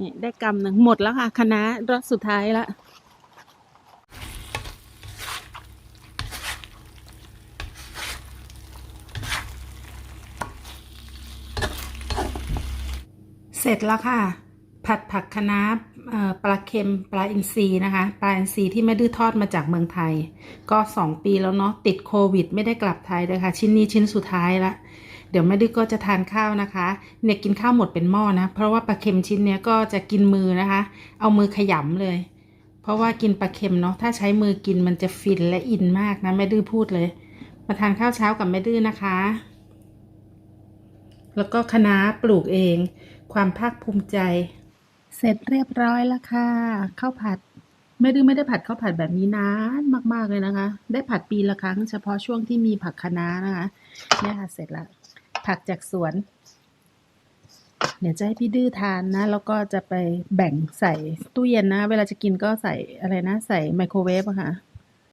นี่ได้กำหนึ่งหมดแล้วค่ะคณะรอบสุดท้ายละเสร็จแล้วค่ะ ผัดผักคะน้าปลาเค็มปลาอินทรีนะคะ ปลาอินทรีที่แม่ดื้อทอดมาจากเมืองไทย ก็สองปีแล้วเนาะติดโควิด ไม่ได้กลับไทยเลยค่ะ ชิ้นนี้ชิ้นสุดท้ายละ เดี๋ยวแม่ดื้อก็จะทานข้าวนะคะเนี่ยกินข้าวหมดเป็นหม้อนะเพราะว่าปลาเค็มชิ้นเนี้ยก็จะกินมือนะคะ เอามือขยำเลย เพราะว่ากินปลาเค็มเนาะถ้าใช้มือกินมันจะฟินและอินมากนะแม่ดื้อพูดเลย มาทานข้าวเช้ากับแม่ดื้อนะคะ แล้วก็คะน้าปลูกเอง ความภาคภูมิใจ เสร็จเรียบร้อยแล้วค่ะข้าวผัดไม่ดื้อไม่ได้ผัดข้าวผัดแบบนี้นานมาก ๆ เลยนะคะ ได้ผัดปีละครั้ง เฉพาะช่วงที่มีผักคะน้านะคะเนี่ยค่ะเสร็จแล้ว ผักจากสวน เดี๋ยวจะให้พี่ดื้อทานนะ แล้วก็จะไปแบ่งใส่ตู้เย็นนะ เวลาจะกินก็ใส่อะไรนะ ใส่ไมโครเวฟอะค่ะ